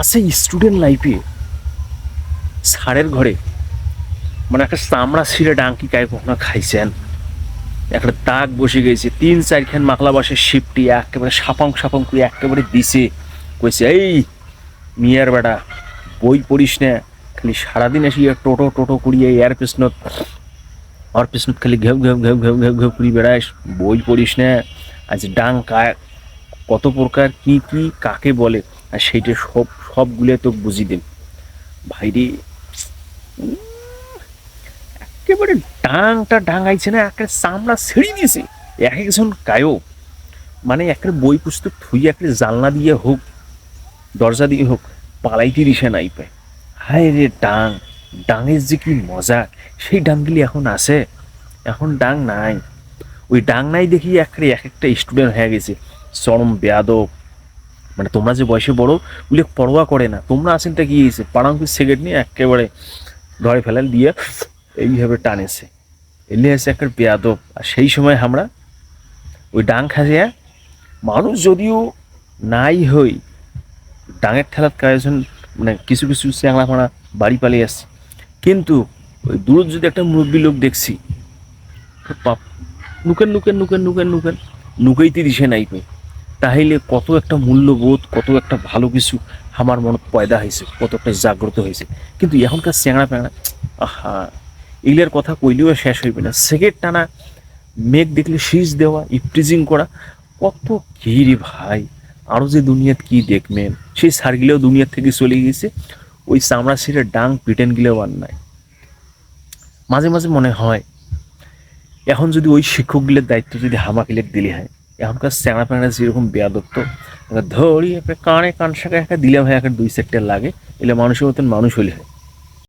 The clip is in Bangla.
আচ্ছা স্টুডেন্ট লাইফে স্যারের ঘরে মানে একটা চামড়া ছিঁড়ে ডাঙ্কি কায় কখনো খাইছেন? একটা দাগ বসে গেছে, তিন চারখান মাকলা বাসে শিপটি একেবারে সাপাং সাপাং করে একেবারে দিছে। কইছে, এই মিয়ার বেটা, বই পড়িস না, খালি সারাদিন এসে টোটো টোটো করিয়ে এয়ার পেছনত আর পেছনত খালি ঘেউ ঘেউ ঘেউ ঘেউ ঘেউ ঘেউ করি বেড়াইস। বই পড়িস না, আজ ডাং কত প্রকার কি কি কাকে বলে? আর সেইটা সব, সবগুলো তো বুঝি দেন। ভাইরে একেবারে ডাংটা ডাঙাইছে না একটা চামড়া ছেড়ে দিয়েছে। এক একজন গায়ও মানে একটা বই পুস্তক থুই একটা জানলা দিয়ে হোক, দরজা দিয়ে হোক, পালাইতে দিশে নাই পায়। হায় রে ডাং, ডাঙের যে কি মজা। সেই ডাংগুলি এখন আছে, এখন ডাং নাই। ওই ডাং নাই দেখি একটা এক একটা স্টুডেন্ট হয়ে গেছে। চরম বেয়াদব মানে তোমরা যে বয়সে বড় ওগুলো পরোয়া করে না। তোমরা আছেন তা কি হয়েছে? পাড়াঙ্কুর সিগারেট নিয়ে একেবারে ধরে ফেলাল দিয়ে এইভাবে টানেছে এলে আছে একটা বেয়াদব। আর সেই সময় আমরা ওই ডাং খাজিয়া মানুষ যদিও নাই হই, ডাঙের ঠেলাত কয়েকজন মানে কিছু কিছু চ্যাংলা ফাঁড়া বাড়ি পালিয়ে আসছে। কিন্তু ওই দূর যদি একটা মুরব্বী লোক দেখছি নুকেন নুকেন নুকেন নুকেন নুকেন, নুকাইতে দিছে নাই পে তাহলে কত একটা মূল্যবোধ, কত একটা ভালো কিছু আমার মনে পয়দা হয়েছে, কত একটা জাগ্রত হয়েছে। কিন্তু এখনকার চ্যাংড়া প্যাংড়া, আহা, এগুলোর কথা কইলেও শেষ হইবে না। সেকেন্ড টানা মেঘ দেখলে শীষ দেওয়া ইফটিজিং করা, কত কি ভাই আরও যে দুনিয়াত কি দেখবেন সেই সারগুলোও দুনিয়ার থেকে চলে গেছে ওই চামড়া ছিঁড়ে ডাং পিটেন গিলেও আর নাই। মাঝে মাঝে মনে হয়, এখন যদি ওই শিক্ষকগুলোর দায়িত্ব যদি হামাকিলেক দিলে হয় এখনকার স্যাংরা প্যাংড়া যেরকম বেয়াদত্ত ধরি একটা কানে কান শাখা একটা দিলে ভাই একটা দুই সেক্টর লাগে এলে মানুষের মতন মানুষ হলে হয়